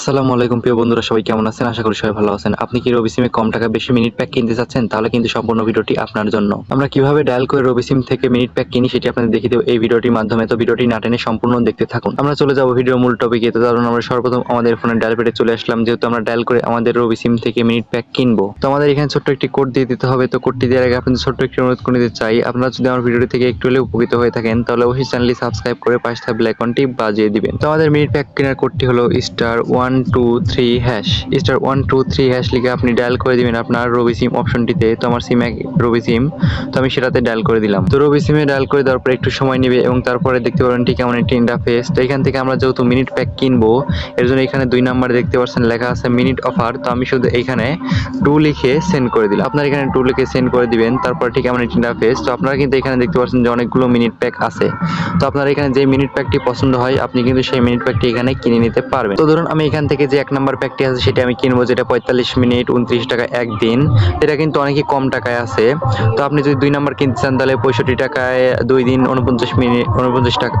আসসালামু আলাইকুম প্রিয় বন্ধুরা, সবাই কেমন আছেন? আশা করি সবাই ভালো আছেন। আপনি কি রবি সিমে কম টাকা বেশি মিনিট প্যাক কিনতে চাচ্ছেন? তাহলে কিন্তু সম্পূর্ণ ভিডিওটি আপনার জন্য। আমরা কীভাবে ডায়াল করে রবি সিম থেকে মিনিট প্যাক কিনি সেটি আপনাদের দেখিয়ে দেবো এই ভিডিওটির মাধ্যমে। তো ভিডিওটি না টেনে সম্পূর্ণ দেখতে থাকুন। আমরা চলে যাব ভিডিও মূল টপিকে তো কারণ আমরা সর্বপ্রথম আমাদের ফোনে ডায়াল পেটে চলে আসলাম। যেহেতু আমরা ডায়াল করে আমাদের রবি সিম থেকে মিনিট প্যাক কিনবো। তো আমাদের এখানে ছোট্ট একটি কোড দিয়ে দিতে হবে। তো কোডটি দেওয়ার আগে আপনাদের ছোট্ট একটি অনুরোধ করে দিতে চাই। আপনারা যদি আমার ভিডিওটি থেকে একটু হলেও উপকৃত হয়ে থাকেন, তাহলে অবশ্যই চ্যানেলটি সাবস্ক্রাইব করে পাশে থাকা বেল আইকনটি বাজিয়ে দিবেন। তো আমাদের মিনিট প্যাক কেনার কোডটি হলো star one two three hash star one two three hash লিখে আপনি ডায়াল করে দিবেন আপনার রবি সিম অপশনটিতে তো আমার সিম এক রবি সিম তো আমি সেটাতে ডায়াল করে দিলাম। তো রবি সিমে ডায়াল করে দেওয়ার পর একটু সময় নেবে এবং তারপরে দেখতে পাবেন ঠিক এমন একটি ইন্টারফেস তো এখান থেকে আমরা যেহেতু মিনিট প্যাক কিনবো, এর জন্য এখানে দুই নাম্বার দেখতে পাচ্ছেন, লেখা আছে মিনিট অফার তো আমি শুধু এখানে টু লিখে সেন্ড করে দিলাম। আপনার এখানে টু লিখে সেন্ড করে দিবেন, তারপর ঠিক এমন একটি ইন্টারফেস তো আপনারা কিন্তু এখানে দেখতে পাচ্ছেন যে অনেকগুলো মিনিট প্যাক আছে। তো আপনার এখানে যে মিনিট প্যাকটি পছন্দ হয়, আপনি কিন্তু সেই মিনিট প্যাকটি এখানে কিনে নিতে পারবেন। তো ধরুন আমি এখান থেকে যে এক নম্বর প্যাকটি আছে সেটা আমি কিনবো, যেটা পঁয়তাল্লিশ মিনিট উনত্রিশ টাকা একদিন। এটা কিন্তু অনেকই কম টাকায় আছে। তো আপনি যদি দুই নম্বর কিনতে চান তাহলে পঁয়ষট্টি টাকায় দুই দিন উনপঞ্চাশ মিনিট, উনপঞ্চাশ টাকা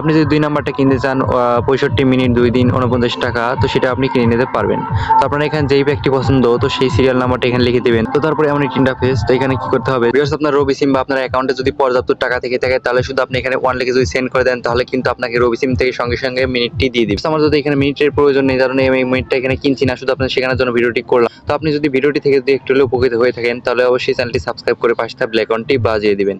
আপনি যদি দুই নাম্বারটা কিনতে চান পঁয়ষট্টি মিনিট, দুই দিন উনপঞ্চাশ টাকা, তো সেটা আপনি কিনে নিতে পারবেন। তো আপনার এখানে যেই ব্যক্তি পছন্দ, তো সেই সিরিয়াল নাম্বারটা এখানে লিখে দেবেন। তো তারপরে এমন একটি ইন্টারফেস তো এখানে কি করতে হবে? বিকজ আপনার রবি সিম বা আপনার অ্যাকাউন্টে যদি পর্যাপ্ত টাকা থেকে থাকে, তাহলে শুধু আপনি এখানে ওয়ান লিখে যদি সেন্ড করে দেন, তাহলে কিন্তু আপনাকে রবি সিম থেকে সঙ্গে সঙ্গে মিনিটটি দিয়ে দিবে। আমার যদি এখানে মিনিটের প্রয়োজন নেই, কারণে আমি মিনিটটা এখানে কিনছি না, শুধু আপনার শেখানোর জন্য ভিডিওটি করলাম। তো আপনি যদি ভিডিওটি থেকে যদি একটু হলেও উপকৃত হয়ে থাকেন, তাহলে অবশ্যই চ্যানেলটি সাবস্ক্রাইব করে পাশে থাকা বেল আইকনটি বাজিয়ে দিবেন।